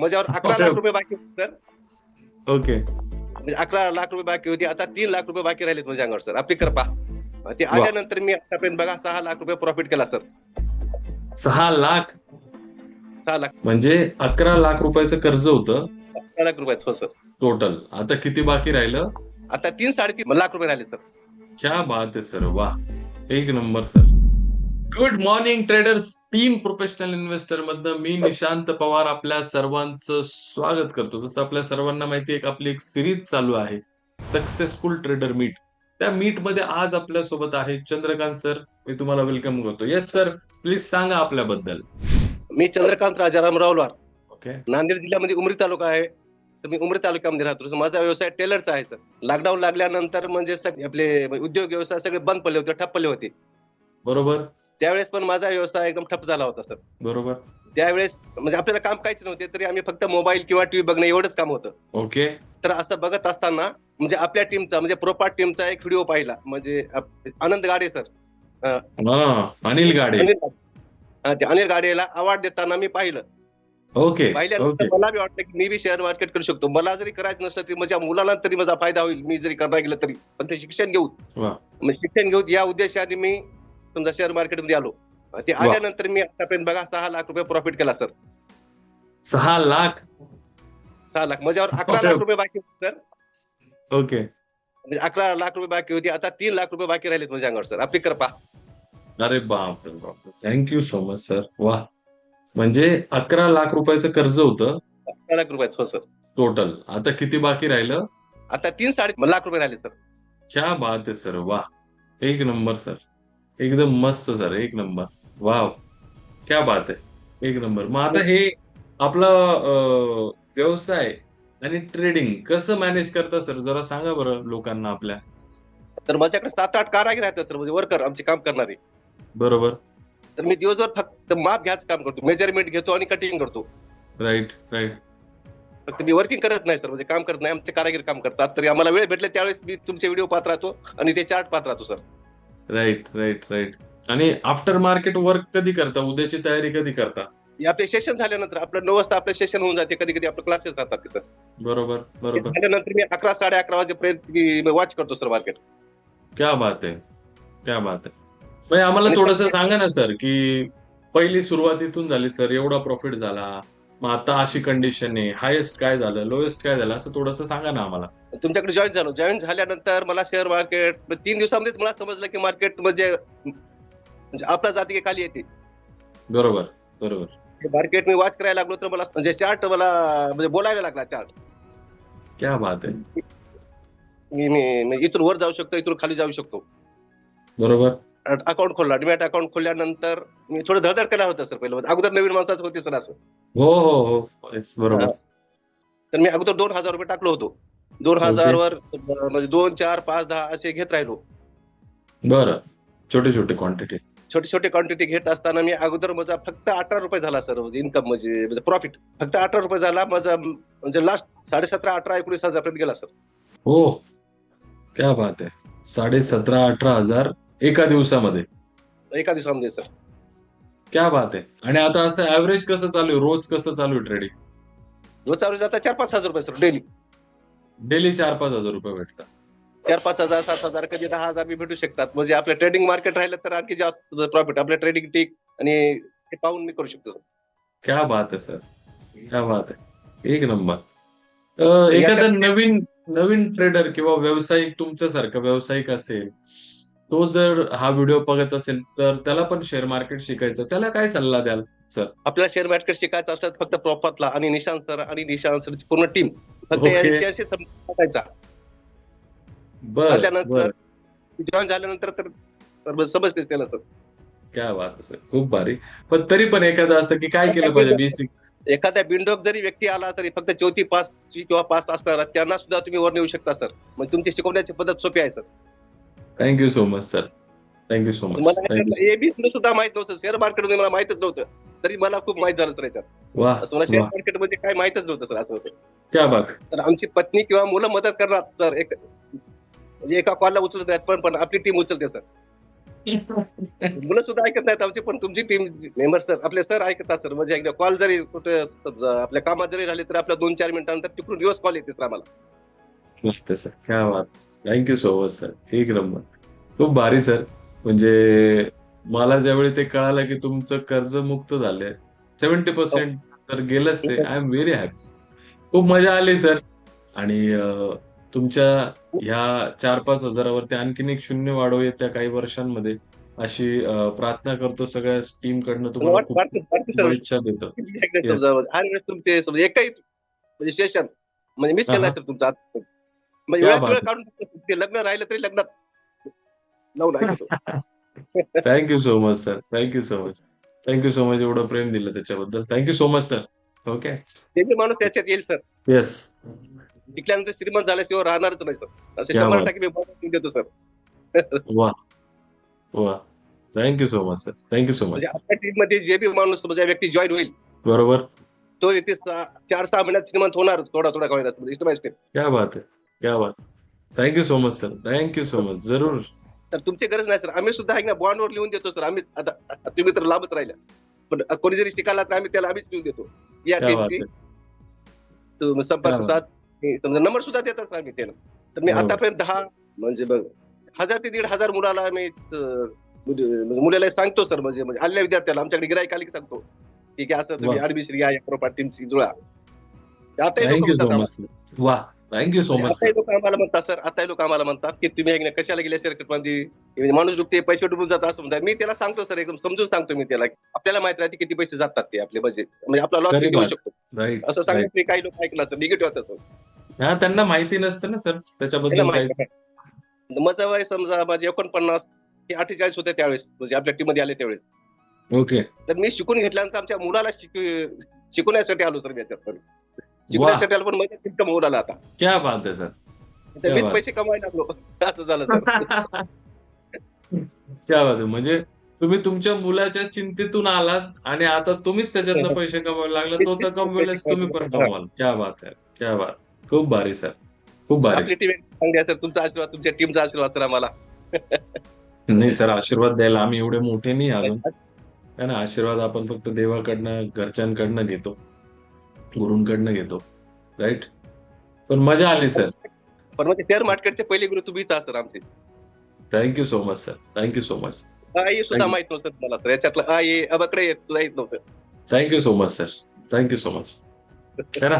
माझ्यावर अकरा लाख रुपये बाकी होते सर. ओके. म्हणजे अकरा लाख रुपये बाकी होती आता तीन लाख रुपये बाकी राहिलेत माझ्या अंगावर सर. आपली कृपा ते आल्यानंतर मी आतापर्यंत बघा सहा लाख रुपये प्रॉफिट केला सर. सहा लाख? सहा लाख. म्हणजे अकरा लाख रुपयाचं कर्ज होतं? अकरा लाख रुपये हो सर. टोटल आता किती बाकी राहिलं? आता तीन साडेतीन लाख रुपये राहिले सर. क्या बात आहे सर. वा. एक number sir. Good morning traders team professional investor मधनं मी निशांत पवार आपल्या सर्वांचं स्वागत करतो. जसं आपल्या सर्वांना माहिती आहे आपली एक सिरीज चालू आहे. सक्सेसफुल ट्रेडर मीट त्या मीटमध्ये आज आपल्यासोबत आहे चंद्रकांत सर मी तुम्हाला वेलकम करतो. येस सर प्लीज सांगा आपल्याबद्दल. मी चंद्रकांत राजाराम रावलार ओके नांदेड जिल्ह्यामध्ये उमरी तालुका आहे. तर मी उमरी तालुक्यामध्ये राहतो. माझा व्यवसाय टेलरचा आहे सर लॉकडाऊन लागल्यानंतर म्हणजे आपले उद्योग व्यवसाय सगळे बंद पडले होते ठप्पले होते. बरोबर. त्यावेळेस पण माझा व्यवसाय एकदम ठप्प झाला होता सर. बरोबर. त्यावेळेस म्हणजे आपल्याला काम काहीच नव्हते तरी आम्ही फक्त मोबाईल किंवा टीव्ही बघणं एवढंच काम होतं. ओके. तर असं बघत असताना म्हणजे आपल्या टीमचा म्हणजे प्रोपार्ट टीमचा एक व्हिडिओ पाहिला म्हणजे आप- आनंद गाडे सर. हा अनिल गाडे. अनिल हा, ते अनिल गाडेला अवॉर्ड देताना मी पाहिलं. ओके पाहिल्यानंतर मला बी वाटतं की मी बी शेअर मार्केट करू शकतो. मला जरी करायचं नसलं तरी माझ्या मुलाला तरी माझा फायदा होईल मी जरी करता गेलं तरी. पण ते शिक्षण घेऊ वा. मग शिक्षण घेऊ या उद्देशाने मी समजा शेअर मार्केटमध्ये आलो ते. आल्यानंतर मी आतापर्यंत बघा सहा लाख रुपये प्रॉफिट केला सर सहा लाख? सहा लाख. माझ्यावर अकरा लाख रुपये बाकी होते सर ओके म्हणजे अकरा लाख रुपये बाकी होती आता तीन लाख रुपये बाकी राहिलेत माझ्या अंगावर सर आपली कृपा. अरे बाप थँक्यू सो मच सर वा. म्हणजे अकरा लाख रुपयाचं कर्ज होतं? अकरा लाख रुपये हो सर टोटल आता किती बाकी राहिलं? आता तीन साडे लाख रुपये राहिले सर क्या बात आहे सर वा. एक नंबर सर एकदम मस्त सर एक नंबर. वाव. क्या बात आहे एक नंबर. मग आता हे. आपला अं, व्यवसाय आणि ट्रेडिंग कसं मॅनेज करता सर? जरा सांगा बरं लोकांना आपल्या. तर माझ्याकडे सात आठ कारागीर आहेत सर म्हणजे वर्कर आमचे काम करणारे. बरोबर. तर मी दिवसभर फक्त माप घ्यायचं काम करतो मेजरमेंट घेतो आणि कटिंग करतो. राईट राईट फक्त मी वर्किंग करत नाही सर म्हणजे काम करत नाही आमचे कारागीर काम करतात. तरी आम्हाला वेळ भेटले त्यावेळेस मी तुमचे व्हिडिओ पाहत राहतो आणि ते चार्ट पाहत राहतो सर. राईट राईट राईट आणि आफ्टर मार्केट वर्क कधी करता? उद्याची तयारी कधी करता? आपले सेशन झाल्यानंतर आपलं नऊ वाजता आपलं सेशन होऊन जाते. कधी कधी आपलं क्लासेस राहतात तिथं. बरोबर बरोबर. झाल्यानंतर मी अकरा साडे अकरा वाजेपर्यंत मी वॉच करतो सर मार्केट क्या बात आहे. क्या बात आहे. म्हणजे आम्हाला थोडस सांगा ना सर की पहिली सुरुवातीतून झाली सर एवढा प्रॉफिट झाला. मग आता अशी कंडिशन आहे. हायेस्ट काय झालं? लोएस्ट काय झालं? असं थोडस सांगा ना आम्हाला. तुमच्याकडे जॉईन झालो. जॉईन झाल्यानंतर मला शेअर मार्केट तीन दिवसामध्येच मला समजलं की मार्केट म्हणजे म्हणजे आपला जाती खाली येते. बरोबर बरोबर. मार्केट मी वॉच करायला लागलो तर मला म्हणजे चार्ट मला म्हणजे बोलायला लागला चार्ट क्या बात आहे. मी इथून वर जाऊ शकतो इथून खाली जाऊ शकतो. बरोबर. अकाउंट खोलला. डिमॅट अकाउंट खोलल्यानंतर मी थोडं धडधड केला होता सर पहिलं. अगोदर नवीन माणसाचं होते सर असं. हो हो हो. बरोबर. तर मी अगोदर दोन हजार रुपये टाकलो होतो. दोन Okay. हजारवर म्हणजे दोन चार पाच दहा असे घेत राहिलो. बरं. छोटे छोटे क्वांटिटी छोटी छोटी क्वांटिटी घेत असताना मी अगोदर माझा फक्त अठरा रुपये झाला सर. म्हणजे इन्कम म्हणजे म्हणजे प्रॉफिट फक्त अठरा रुपये झाला. माझा म्हणजे लास्ट साडेसतरा अठरा एकोणीस हजारपर्यंत गेला सर. हो. क्या बात आहे. साडे सतरा अठरा हजार एका दिवसामध्ये. एका दिवसामध्ये सर क्या बात आहे. आणि आता असं ऍव्हरेज कसं चालू आहे? रोज कसं चालू आहे ट्रेडिंग रोज चालू जाता चार पाच हजार रुपये सर डेली डेली चार पाच हजार रुपये भेटतात. चार पाच हजार सात हजार कधी दहा हजार बी भेटू शकतात. म्हणजे आपलं ट्रेडिंग मार्केट राहिलं तर आणखी जास्त प्रॉफिट आपलं ट्रेडिंग टिक आणि ते पाहून मी करू शकतो क्या बात आहे सर क्या बात आहे. एक नंबर. अं, एखादा नवीन नवीन ट्रेडर किंवा व्यावसायिक तुमच्यासारखा व्यावसायिक असेल तो जर हा व्हिडिओ बघत असेल तर त्याला पण शेअर मार्केट शिकायचं. त्याला काय सल्ला द्याल आपल्याला शेअर मार्केट शिकायचं असत फक्त प्रॉफिटला आणि निशांत सर आणि निशांत सरची पूर्ण टीम फक्त. यांच्याशी संपर्क जॉईन झाल्यानंतर तर समजते त्याला सर क्या बात सर खूप भारी. पण तरी पण एखादं असं की काय केलं पाहिजे बेसिक एखाद्या बिंडोक जरी व्यक्ती आला तरी फक्त चौथी पास किंवा पास असणार त्यांना सुद्धा तुम्ही वर नेऊ शकता सर मग तुमची शिकवण्याची पद्धत सोपी आहे sir thank you so much sir thank you so much मला थँक्यू एबी सुद्धा माहीत नव्हतं. शेअर मार्केटमध्ये मला माहितच नव्हतं. तरी मला खूप माहीत झालं सर याच्यात. वा मला शेअर वा. मार्केटमध्ये काय माहितच नव्हतं सर असं होतं. क्या बात. तर आमची पत्नी किंवा मुलं मदत करणार सर एक म्हणजे एका कॉलला उचलत आहेत पण पण आपली टीम उचलते सर मुलं सुद्धा ऐकत नाहीत आमची पण तुमची टीम मेंबर सर आपले सर ऐकतात सर म्हणजे एकदा कॉल जरी कुठे आपल्या कामात जरी झाले तर आपल्या दोन चार मिनिटांनंतर तिकडून दिवस कॉल येते सर आम्हाला. मस्त सर क्या बात thank you so much sir एक नंबर खूप भारी सर म्हणजे मला ज्यावेळी ते कळालं की तुमचं कर्जमुक्त झालंय सेव्हन्टी पर्सेंट तर गेलंच ते आय एम व्हेरी हॅपी खूप मजा आली सर आणि तुमच्या ह्या चार पाच हजारावरती आणखीन एक शून्य वाढव येत्या काही वर्षांमध्ये अशी प्रार्थना करतो सगळ्या टीम कडनं तुम्हाला शुभेच्छा देतो तुमचे म्हणजे स्टेशन म्हणजे मिस केलं तुमचं क्या वेळ आहे. काढून ते लग्न राहिलं तरी लग्नात लावून ऐकतो thank you so much sir thank you so much thank you so much एवढं प्रेम दिलं त्याच्याबद्दल. Thank you so much sir okay ते बी माणूस त्याच्यात येईल सर येस शिकल्यानंतर श्रीमंत झाल्याशिवाय राहणारच नाही सर असे क्या शंभर बात. टक्के मी bonus देतो सर वा. वा. Thank you so much sir thank you so much आपल्या टीममध्ये जे बी माणूस म्हणजे व्यक्ती जॉईन होईल बरोबर. तो व्यक्ती चार सहा महिन्यात श्रीमंत होणार थोडा थोडा का होईना इष्ट माहिती क्या बात आहे. क्या बात. Thank you so much sir thank you so much जरूर. तर तुमची गरज नाही सर आम्ही सुद्धा आहे ना बॉन्डवर लिहून देतो सर आम्ही आता आता तुम्ही तर लाभच राहिल्या. पण कोणी जरी शिकायला तर आम्ही त्याला आम्हीच लिहून देतो. या क्या बात टीमची आहे. संपर्क हे समजा नंबर सुद्धा देतात आम्ही त्याला. तर मी. आतापर्यंत दहा म्हणजे बघ हजार ते दीड हजार मुलाला मी अं, म्हणजे म्हणजे मुलाला सांगतो सर म्हणजे म्हणजे आलेल्या विद्यार्थ्याला. आमच्याकडे गिराईक आली की सांगतो. ठीक आहे असं तुम्ही वा. घ्या या प्रोपार्ट टीमची जुळा. लोकं थँक्यू सो म्हणतात मच सर वा thank you so much sir लोक आम्हाला म्हणतात सर आताही लोक आम्हाला म्हणतात की तुम्ही एकदा कशाला गेल्या सर्किटमध्ये म्हणजे माणूस डुबते पैसे डुबून जातात असं म्हणतात मी त्याला सांगतो सर एकदम समजून सांगतो मी त्याला. आपल्याला माहीत राहते किती पैसे जातात ते आपले बजेट म्हणजे आपला लॉस होऊ बात. शकतो. असं सांगितलं की काही लोक ऐकलं सर निगेटिव्ह सर हा त्यांना माहिती नसतं ना सर त्याच्याबद्दल माझं वय समजा माझे एकोणपन्नास ते अठ्ठेचाळीस होते त्यावेळेस. म्हणजे आपल्या टीममध्ये आले त्यावेळेस. ओके तर मी शिकून घेतल्यानंतर आमच्या मुलाला शिक- शिकवण्यासाठी आलो सर मी याच्यात पण माझ्या इन्कम होऊन आला आता. क्या बात आहे सर. मीच. पैसे कमायला लागलो. असं झालं सर. क्या बात आहे. म्हणजे तुम्ही तुमच्या मुलाच्या चिंतेतून आलात आणि आता तुम्हीच त्याच्यातनं पैसे कमवायला लागले तो तर कमवेलच तुम्ही पण कमवाल. क्या बात आहे. क्या बात. खूप भारी सर. खूप भारी. सर. तुमचा आशीर्वाद तुमच्या टीमचा आशीर्वाद सर आम्हाला. नाही सर आशीर्वाद द्यायला आम्ही एवढे मोठे नाही अजून. ना आशीर्वाद आपण फक्त देवाकडनं घरच्यांकडनं घेतो. गुरूंकडनं घेतो राईट पण मजा आली सर पण म्हणजे शेअर मार्केटचे पहिले गुरु तुम्हीच आहात सर आमचे. Thank you so much sir thank you so much आई सुद्धा. माहीत नव्हतं मला सर याच्यातलं आई अबकडे सुद्धा येत नव्हतं. Thank you so much sir thank you so much है ना